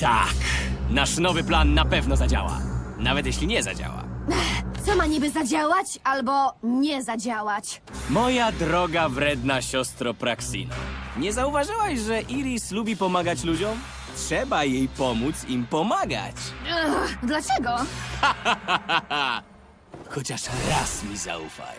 Tak, nasz nowy plan na pewno zadziała. Nawet jeśli nie zadziała. Co ma niby zadziałać albo nie zadziałać? Moja droga, wredna siostro Praxino. Nie zauważyłaś, że Iris lubi pomagać ludziom? Trzeba jej pomóc im pomagać. Ugh, dlaczego? Chociaż raz mi zaufaj.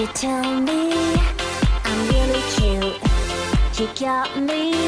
You tell me I'm really cute. You got me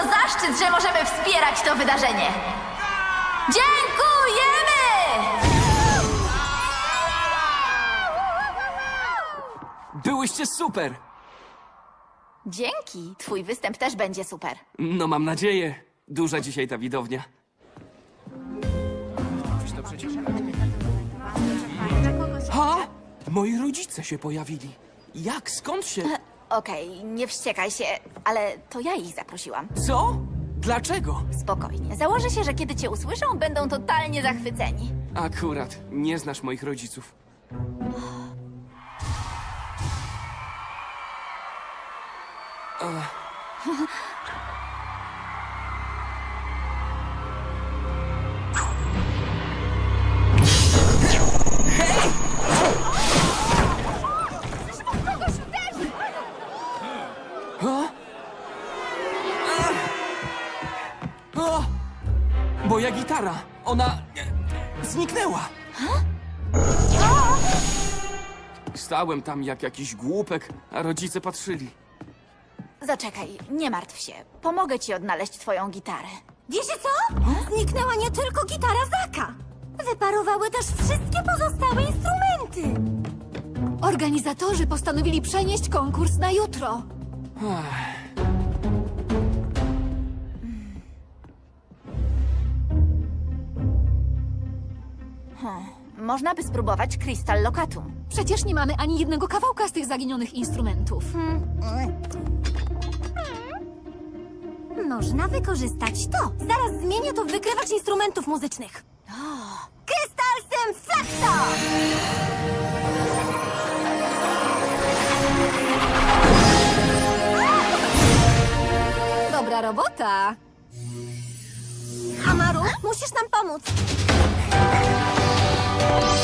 To zaszczyt, że możemy wspierać to wydarzenie. Dziękujemy! Byłyście super! Dzięki. Twój występ też będzie super. No mam nadzieję. Duża dzisiaj ta widownia. Ha? Moi rodzice się pojawili. Jak? Skąd się? Okej, nie wściekaj się, ale to ja ich zaprosiłam. Co? Dlaczego? Spokojnie. Założę się, że kiedy cię usłyszą, będą totalnie zachwyceni. Akurat, nie znasz moich rodziców. Moja gitara! Ona... e, zniknęła! Stałem tam jak jakiś głupek, a rodzice patrzyli. Zaczekaj, nie martw się. Pomogę ci odnaleźć twoją gitarę. Wiecie co? Zniknęła nie tylko gitara Zaka. Wyparowały też wszystkie pozostałe instrumenty. Organizatorzy postanowili przenieść konkurs na jutro. Hmm, Można by spróbować Crystal Locatum. Przecież nie mamy ani jednego kawałka z tych zaginionych instrumentów. Można wykorzystać to. Zaraz zmienię to w wykrywacz instrumentów muzycznych. Krystal Symfaktor! Dobra robota! Amaru, musisz nam pomóc. Thank you.